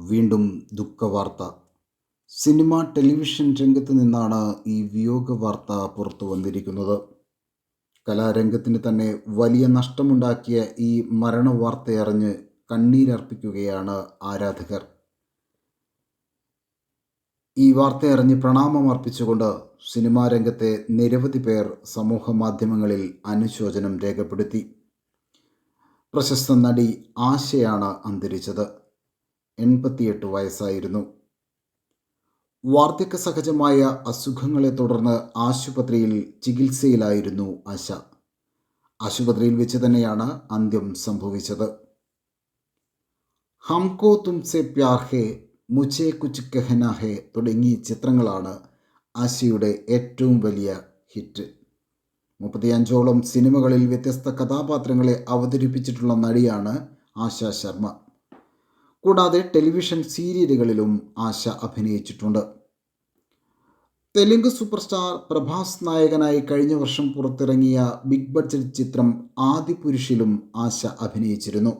വീണ്ടും ദുഃഖവാർത്ത. Cinema television രംഗത്ത് നിന്നാണ് ഈ വിയോഗ വാർത്ത പുറത്തു വന്നിരിക്കുന്നത്. കലാരംഗത്തിന് തന്നെ വലിയ നഷ്ടമുണ്ടാക്കിയ ഈ മരണവാർത്തയറിഞ്ഞ് കണ്ണീരർപ്പിക്കുകയാണ് ആരാധകർ. ഈ വാർത്തയറിഞ്ഞ് പ്രണാമം അർപ്പിച്ചുകൊണ്ട് സിനിമാ രംഗത്തെ നിരവധി പേർ സമൂഹ മാധ്യമങ്ങളിൽ അനുശോചനം രേഖപ്പെടുത്തി. പ്രശസ്ത നടി ആശയാണ് അന്തരിച്ചത്. എൺപത്തിയെട്ട് വയസ്സായിരുന്നു. വാർദ്ധക്യ സഹജമായ അസുഖങ്ങളെ തുടർന്ന് ആശുപത്രിയിൽ ചികിത്സയിലായിരുന്നു ആശ. ആശുപത്രിയിൽ വെച്ച് തന്നെയാണ് അന്ത്യം സംഭവിച്ചത്. ഹംകോ തുംസെ പ്യാർ മുചേ കുച്ച് കഹന ഹേ തുടങ്ങി ചിത്രങ്ങളാണ് ആശയുടെ ഏറ്റവും വലിയ ഹിറ്റ്. മുപ്പത്തിയഞ്ചോളം സിനിമകളിൽ വ്യത്യസ്ത കഥാപാത്രങ്ങളെ അവതരിപ്പിച്ചിട്ടുള്ള നടിയാണ് ആശ ശർമ്മ. കൂടാതെ ടെലിവിഷൻ സീരിയലുകളിലും ആശ അഭിനയിച്ചിട്ടുണ്ട്. തെലുങ്ക് സൂപ്പർ സ്റ്റാർ പ്രഭാസ് നായകനായി കഴിഞ്ഞ വർഷം പുറത്തിറങ്ങിയ ബിഗ് ബഡ്ജറ്റ് ചിത്രം ആദിപുരുഷിലും ആശ അഭിനയിച്ചിരുന്നു.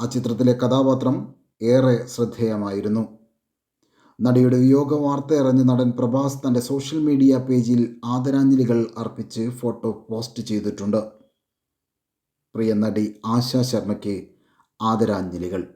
ആ ചിത്രത്തിലെ കഥാപാത്രം ഏറെ ശ്രദ്ധേയമായിരുന്നു. നടിയുടെ വിയോഗ വാർത്ത അറിഞ്ഞ് നടൻ പ്രഭാസ് തന്റെ സോഷ്യൽ മീഡിയ പേജിൽ ആദരാഞ്ജലികൾ അർപ്പിച്ച് ഫോട്ടോ പോസ്റ്റ് ചെയ്തിട്ടുണ്ട്. പ്രിയ നടി ആശ ശർമ്മയ്ക്ക് ആദരാഞ്ജലികൾ.